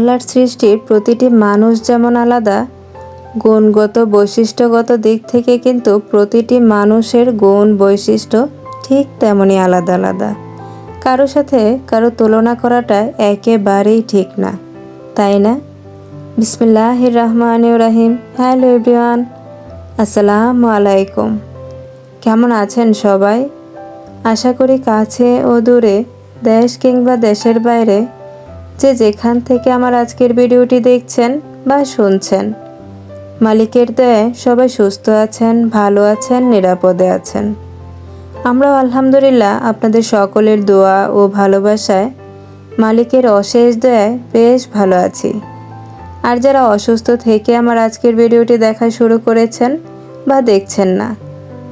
আল্লাহর সৃষ্টির প্রতিটি মানুষ যেমন আলাদা, গুণগত বৈশিষ্ট্যগত দিক থেকে কিন্তু প্রতিটি মানুষের গুণ বৈশিষ্ট্য ঠিক তেমনই আলাদা আলাদা। কারও সাথে কারও তুলনা করাটা একেবারেই ঠিক না, তাই না? বিসমিল্লাহ রহমান রাহিম। হ্যালো এভরিওয়ান, আসসালামু আলাইকুম। কেমন আছেন সবাই? আশা করি কাছে ও দূরে, দেশ কিংবা দেশের বাইরে যে যেখান থেকে আমার আজকের ভিডিওটি দেখছেন বা শুনছেন। মালিকের দয়ে সবাই সুস্থ আছেন, ভালো আছেন, নিরাপদে আছেন। আমরাও আলহামদুলিল্লাহ আপনাদের সকলের দোয়া ও ভালোবাসায় মালিকের অশেষ দয়ায় বেশ ভালো আছি। আর যারা অসুস্থ থেকে আমার আজকের ভিডিওটি দেখা শুরু করেছেন বা দেখছেন না,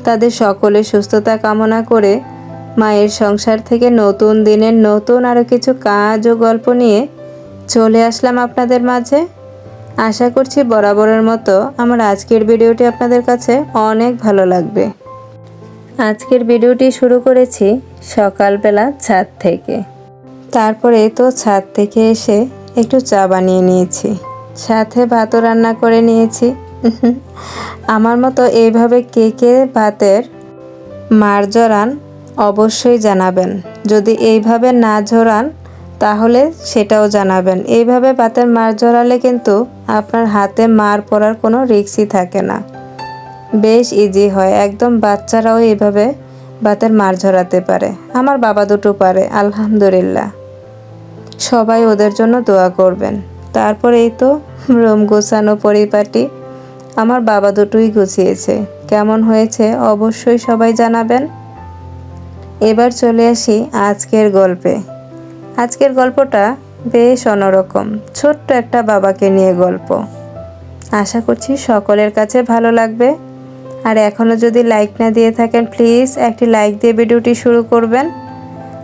তাদের সকলের সুস্থতা কামনা করে মায়ের সংসার থেকে নতুন দিনের নতুন আরও কিছু কাজ ও গল্প নিয়ে চলে আসলাম আপনাদের মাঝে। আশা করছি বরাবরের মতো আমার আজকের ভিডিওটি আপনাদের কাছে অনেক ভালো লাগবে। আজকের ভিডিওটি শুরু করেছি সকালবেলা ছাদ থেকে। তারপরে তো ছাদ থেকে এসে একটু চা বানিয়ে নিয়েছি। সাথে ভাতও রান্না করে নিয়েছি। আমার মতো এইভাবে কে কে ভাতের মার জড়ান অবশ্যই জানাবেন। যদি এইভাবে না ঝরান তাহলে সেটাও জানাবেন। এইভাবে ভাতের মার জড়ালে কিন্তু আপনার হাতে মার পড়ার কোনো রিক্সই থাকে না। বেশ ইজি হয়। একদম বাচ্চারাও এইভাবে বাতের মার ঝরাতে পারে। আমার বাবা দুটো পারে, আলহামদুলিল্লাহ। সবাই ওদের জন্য দোয়া করবেন। তারপর এই তো রুম গোছানো পরিপাটি। আমার বাবা দুটোই গুছিয়েছে। কেমন হয়েছে অবশ্যই সবাই জানাবেন। এবার চলে আসি আজকের গল্পে। আজকের গল্পটা বেশ অন্যরকম, ছোট্ট একটা বাবাকে নিয়ে গল্প। আশা করছি সকলের কাছে ভালো লাগবে। আর এখনও যদি লাইক না দিয়ে থাকেন প্লিজ একটি লাইক দিয়ে ভিডিওটি শুরু করবেন।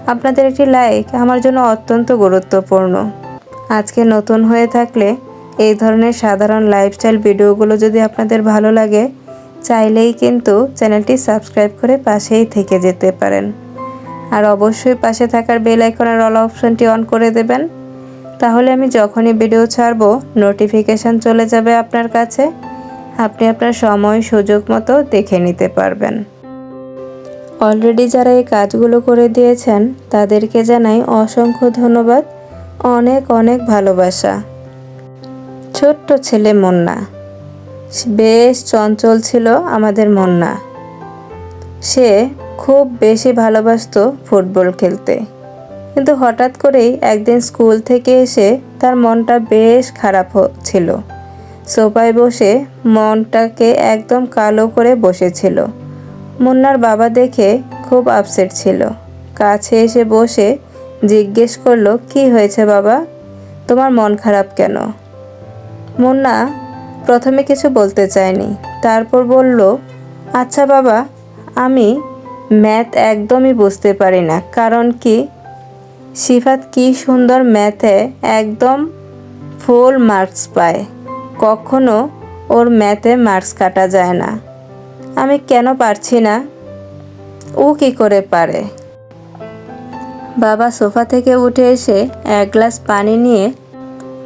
আপনাদের একটি লাইক আমার জন্য অত্যন্ত গুরুত্বপূর্ণ। আজকে নতুন হয়ে থাকলে এই ধরনের সাধারণ লাইফস্টাইল ভিডিওগুলো যদি আপনাদের ভালো লাগে, চাইলেই কিন্তু চ্যানেলটি সাবস্ক্রাইব করে পাশেই থেকে যেতে পারেন। আর অবশ্যই পাশে থাকার বেল আইকনের অল অপশনটি অন করে দেবেন। তাহলে আমি যখনই ভিডিও ছাড়বো নোটিফিকেশান চলে যাবে আপনার কাছে। আপনি আপনার সময়, সুযোগ মতো দেখে নিতে পারবেন। অলরেডি যারা এই কাজগুলো করে দিয়েছেন, তাদেরকে জানাই অসংখ্য ধন্যবাদ। অনেক অনেক ভালোবাসা। ছোট্ট ছেলে মন্না। বেশ চঞ্চল ছিল আমাদের মন্না। সে খুব বেশি ভালোবাসত ফুটবল খেলতে। কিন্তু হঠাৎ করেই একদিন স্কুল থেকে এসে তার মনটা বেশ খারাপ ছিল। সোফায় বসে মনটাকে একদম কালো করে বসেছিল। মুন্নার বাবা দেখে খুব আপসেট ছিল। কাছে এসে বসে জিজ্ঞেস করল, কি হয়েছে বাবা? তোমার মন খারাপ কেন? মুন্না প্রথমে কিছু বলতে চায়নি। তারপর বলল আচ্ছা বাবা, আমি ম্যাথ একদমই বুঝতে পারি না। কারণ কি? সিফাত কি সুন্দর ম্যাথে একদম ফুল মার্কস পায়। কখনো ওর ম্যাথে মার্কস কাটা যায় না। আমি কেন পারছি না? ও কি করে পারে? বাবা সোফা থেকে উঠে এসে এক গ্লাস পানি নিয়ে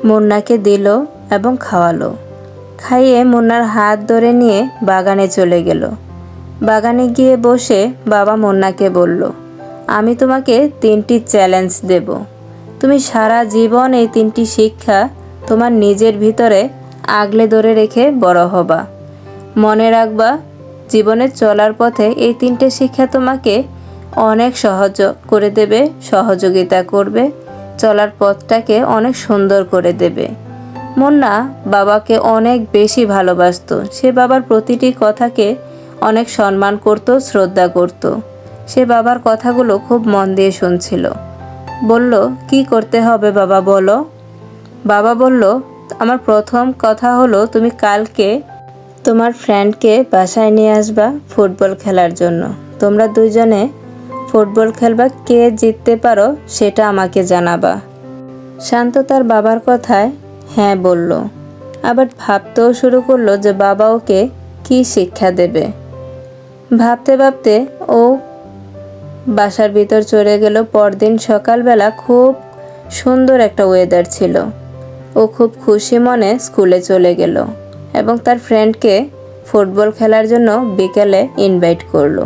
মুন্নাকে দিল এবং খাওয়ালো। খাইয়ে মুন্নার হাত ধরে নিয়ে বাগানে চলে গেল। বাগানে গিয়ে বসে বাবা মুন্নাকে বলল, আমি তোমাকে তিনটি চ্যালেঞ্জ দেব। তুমি সারা জীবন এই তিনটি শিক্ষা তোমার নিজের ভিতরে আগলে ধরে রেখে বড় হবা। মনে রাখবা, জীবনে চলার পথে এই তিনটে শিক্ষা তোমাকে অনেক সহজ করে দেবে, সহযোগিতা করবে, চলার পথটাকে অনেক সুন্দর করে দেবে। মুন্না বাবাকে অনেক বেশি ভালোবাসতো। সে বাবার প্রতিটি কথাকে অনেক সম্মান করত, শ্রদ্ধা করত। সে বাবার কথাগুলো খুব মন দিয়ে শুনছিল। বলল, কি করতে হবে বাবা, বলো? বাবা বলল, আমার প্রথম কথা হলো, তুমি কালকে তোমার ফ্রেন্ডকে বাসায় নিয়ে আসবা ফুটবল খেলার জন্য। তোমরা দুইজনে ফুটবল খেলবা, কে জিততে পারো সেটা আমাকে জানাবা। শান্ত তার বাবার কথায় হ্যাঁ বলল। আবার ভাবতেও শুরু করল যে বাবা ওকে কী শিক্ষা দেবে। ভাবতে ভাবতে ও বাসার ভিতর চলে গেল। পরদিন সকালবেলা খুব সুন্দর একটা ওয়েদার ছিল। ও খুব খুশি মনে স্কুলে চলে গেল এবং তার ফ্রেন্ডকে ফুটবল খেলার জন্য বিকেলে ইনভাইট করল।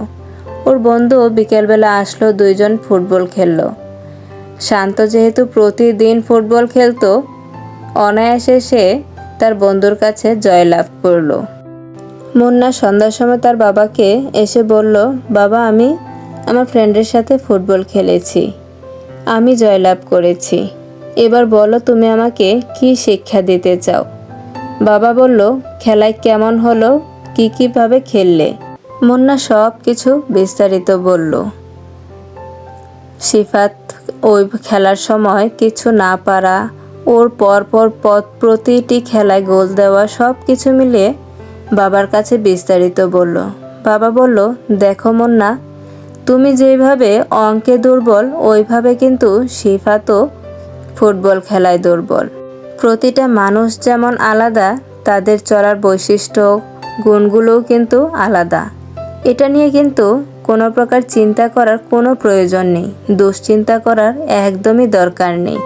ওর বন্ধু বিকেলবেলা আসলো, দুইজন ফুটবল খেললো। শান্ত যেহেতু প্রতিদিন ফুটবল খেলতো, অনায়াসে সে তার বন্ধুর কাছে জয়লাভ করল। মুন্না সন্ধ্যার সময় তার বাবাকে এসে বলল, বাবা, আমি আমার ফ্রেন্ডের সাথে ফুটবল খেলেছি। আমি জয়লাভ করেছি। এবার বলো তুমি আমাকে কি শিক্ষা দিতে চাও? বাবা বলল, খেলায় কেমন হলো? কি কীভাবে খেললে? মুন্না সব কিছু বিস্তারিত বলল। সিফাত ওই খেলার সময় কিছু না পারা, ওর পরপর পথ প্রতিটি খেলায় গোল দেওয়া সব কিছু মিলিয়ে বাবার কাছে বিস্তারিত বলল। বাবা বলল, দেখো মুন্না, তুমি যেভাবে অঙ্কে দুর্বল, ওইভাবে কিন্তু শিফাতও ফুটবল খেলায় দুর্বল। প্রতিটা মানুষ যেমন আলাদা, তাদের চলার বৈশিষ্ট্য গুণগুলোও কিন্তু আলাদা। এটা নিয়ে কিন্তু কোনো প্রকার চিন্তা করার কোনো প্রয়োজন নেই, দুশ্চিন্তা করার একদমই দরকার নেই।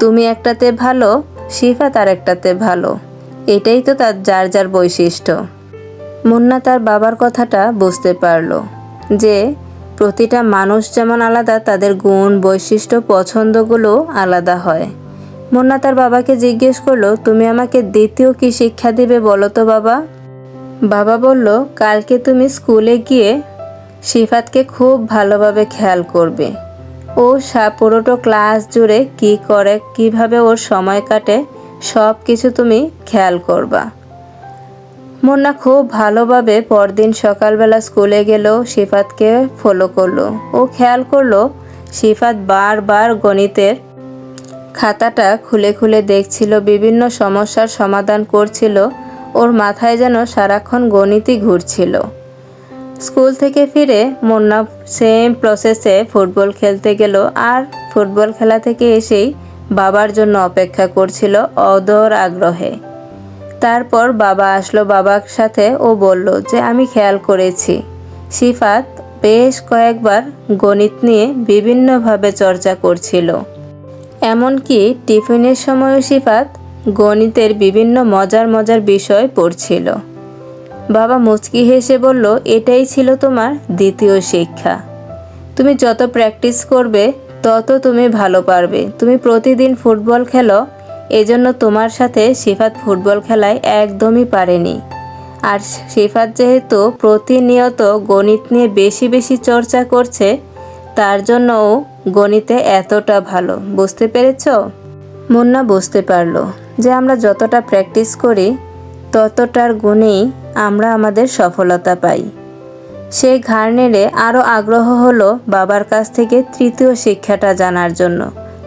তুমি একটাতে ভালো শিফা তার একটাতে ভালো। এটাই তো তার যার যার বৈশিষ্ট্য। মুন্না তার বাবার কথাটা বুঝতে পারল যে প্রতিটা মানুষ যেমন আলাদা, তাদের গুণ, বৈশিষ্ট্য, পছন্দগুলো আলাদা হয়। মুন্না তার বাবাকে জিজ্ঞেস করল, তুমি আমাকে দ্বিতীয় কি শিক্ষা দিবে বলো তো বাবা? বাবা বলল, কালকে তুমি স্কুলে গিয়ে সিফাতকে খুব ভালোভাবে খেয়াল করবে। ও পুরোটো ক্লাস জুড়ে কি করে, কীভাবে ওর সময় কাটে সব কিছু তুমি খেয়াল করবা। মুন্না খুব ভালোভাবে পরদিন সকালবেলা স্কুলে গেল সিফাতকে ফলো করল। ও খেয়াল করল সিফাত বারবার গণিতের খাতাটা খুলে খুলে দেখছিল, বিভিন্ন সমস্যার সমাধান করছিল, ওর মাথায় যেন সারাক্ষণ গণিতই ঘুরছিল। স্কুল থেকে ফিরে মুন্না সেম প্রসেসে ফুটবল খেলতে গেল, আর ফুটবল খেলা থেকে এসেই বাবার জন্য অপেক্ষা করছিল অদর আগ্রহে। তারপর বাবা আসলো বাবার সাথে ও বলল যে, আমি খেয়াল করেছি। সিফাত বেশ কয়েকবার গণিত নিয়ে বিভিন্নভাবে চর্চা করছিল। এমনকি টিফিনের সময়ও সিফাত গণিতের বিভিন্ন মজার মজার বিষয় পড়ছিল। বাবা মুচকি হেসে বলল, এটাই ছিল তোমার দ্বিতীয় শিক্ষা। তুমি যত প্র্যাকটিস করবে তত তুমি ভালো পারবে। তুমি প্রতিদিন ফুটবল খেলো, এজন্য তোমার সাথে সিফাত ফুটবল খেলায় একদমই পারেনি। আর সিফাত যেহেতু প্রতিনিয়ত গণিত নিয়ে বেশি বেশি চর্চা করছে, তার জন্য ও গণিতে এতটা ভালো। বুঝতে পেরেছ? মুন্না বুঝতে পারল যে আমরা যতটা প্র্যাকটিস করি, ততটার গুণেই আমরা আমাদের সফলতা পাই। সে ঘাড় নেড়ে আরও আগ্রহ হলো বাবার কাছ থেকে তৃতীয় শিক্ষাটা জানার জন্য।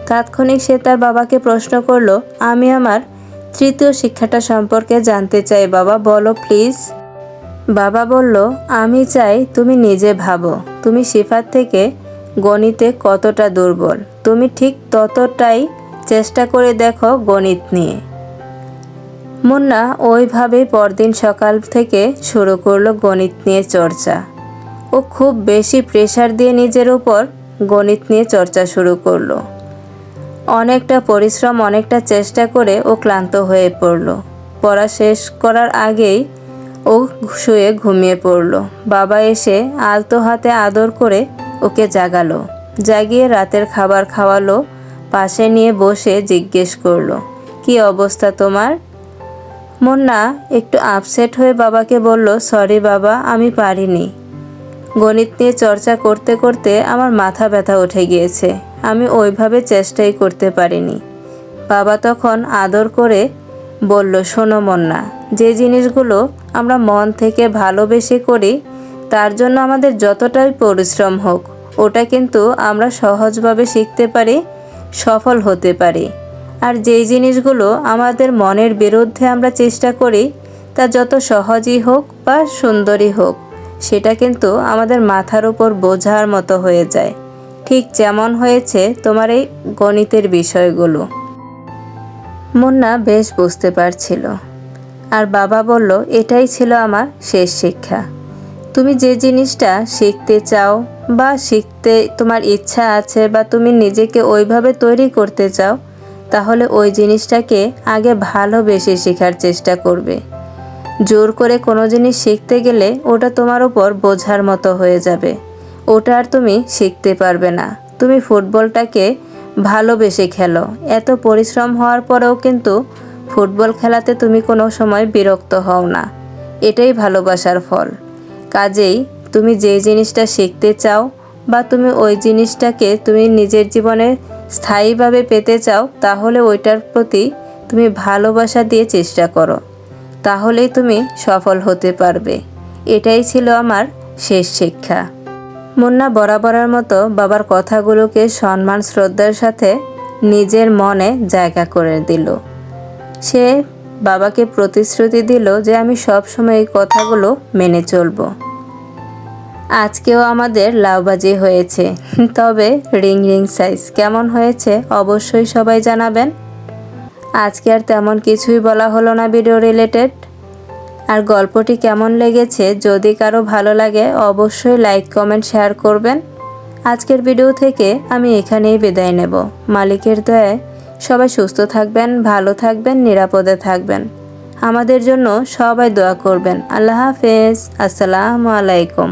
তাৎক্ষণিক সে তার বাবাকে প্রশ্ন করল, আমি আমার তৃতীয় শিক্ষাটা সম্পর্কে জানতে চাই বাবা, বলো প্লিজ। বাবা বলল, আমি চাই তুমি নিজে ভাবো, তুমি শিফার থেকে গণিতে কতটা দুর্বল। তুমি ঠিক ততটাই চেষ্টা করে দেখো গণিত নিয়ে। মুন্না ওইভাবেই পরদিন সকাল থেকে শুরু করল গণিত নিয়ে চর্চা। ও খুব বেশি প্রেশার দিয়ে নিজের উপর গণিত নিয়ে চর্চা শুরু করল। অনেকটা পরিশ্রম, অনেকটা চেষ্টা করে ও ক্লান্ত হয়ে পড়ল। পড়া শেষ করার আগেই ও শুয়ে ঘুমিয়ে পড়ল। বাবা এসে আলতো হাতে আদর করে ওকে জাগালো। জাগিয়ে রাতের খাবার খাওয়ালো, পাশে নিয়ে বসে জিজ্ঞেস করল, কি অবস্থা তোমার? মুন্না একটু আপসেট হয়ে বাবাকে বলল, সরি বাবা, আমি পারিনি। গণিত নিয়ে চর্চা করতে করতে আমার মাথা ব্যথা উঠে গিয়েছে। আমি ওইভাবে চেষ্টাই করতে পারিনি। বাবা তখন আদর করে বলল, শোনো মন্না, যে জিনিসগুলো আমরা মন থেকে ভালোবেসে করি, তার জন্য আমাদের যতটাই পরিশ্রম হোক, ওটা কিন্তু আমরা সহজভাবে শিখতে পারি, সফল হতে পারি। আর যেই জিনিসগুলো আমাদের মনের বিরুদ্ধে আমরা চেষ্টা করি, তা যত সহজই হোক বা সুন্দরই হোক সেটা কিন্তু আমাদের মাথার উপর বোঝার মতো হয়ে যায়। ঠিক যেমন হয়েছে তোমার এই গণিতের বিষয়গুলো। মুন্না বেশ বুঝতে পারছিল। আর বাবা বলল, এটাই ছিল আমার শেষ শিক্ষা। তুমি যে জিনিসটা শিখতে চাও বা শিখতে তোমার ইচ্ছা আছে বা তুমি নিজেকে ওইভাবে তৈরি করতে চাও, তাহলে ওই জিনিসটাকে আগে ভালোবেসে শেখার চেষ্টা করবে। জোর করে কোনো জিনিস শিখতে গেলে ওটা তোমার ওপর বোঝার মতো হয়ে যাবে। ওটা আর তুমি শিখতে পারবে না। তুমি ফুটবলটাকে ভালোবেসে খেলো। এত পরিশ্রম হওয়ার পরেও কিন্তু ফুটবল খেলাতে তুমি কোনো সময় বিরক্ত হও না। এটাই ভালোবাসার ফল। কাজেই তুমি যে জিনিসটা শিখতে চাও বা তুমি ওই জিনিসটাকে তুমি নিজের জীবনে স্থায়ীভাবে পেতে চাও, তাহলে ওইটার প্রতি তুমি ভালোবাসা দিয়ে চেষ্টা করো। তাহলেই তুমি সফল হতে পারবে। এটাই ছিল আমার শেষ শিক্ষা। মুন্না বরাবরের মতো বাবার কথাগুলোকে সম্মান, শ্রদ্ধার সাথে নিজের মনে জায়গা করে দিল। সে বাবাকে প্রতিশ্রুতি দিল যে আমি সবসময় এই কথাগুলো মেনে চলব। আজকেও আমাদের লাউবাজি হয়েছে। তবে রিং রিং সাইজ কেমন হয়েছে অবশ্যই সবাই জানাবেন। আজকে আর তেমন কিছুই বলা হলো না ভিডিও রিলেটেড আর গল্পটি কেমন লেগেছে, যদি কারও ভালো লাগে, অবশ্যই লাইক কমেন্ট শেয়ার করবেন। আজকের ভিডিও থেকে আমি এখানেই বিদায় নেব। মালিকের দয়ায় সবাই সুস্থ থাকবেন, ভালো থাকবেন, নিরাপদে থাকবেন। আমাদের জন্য সবাই দোয়া করবেন। আল্লাহ হাফেজ। আসসালামু আলাইকুম।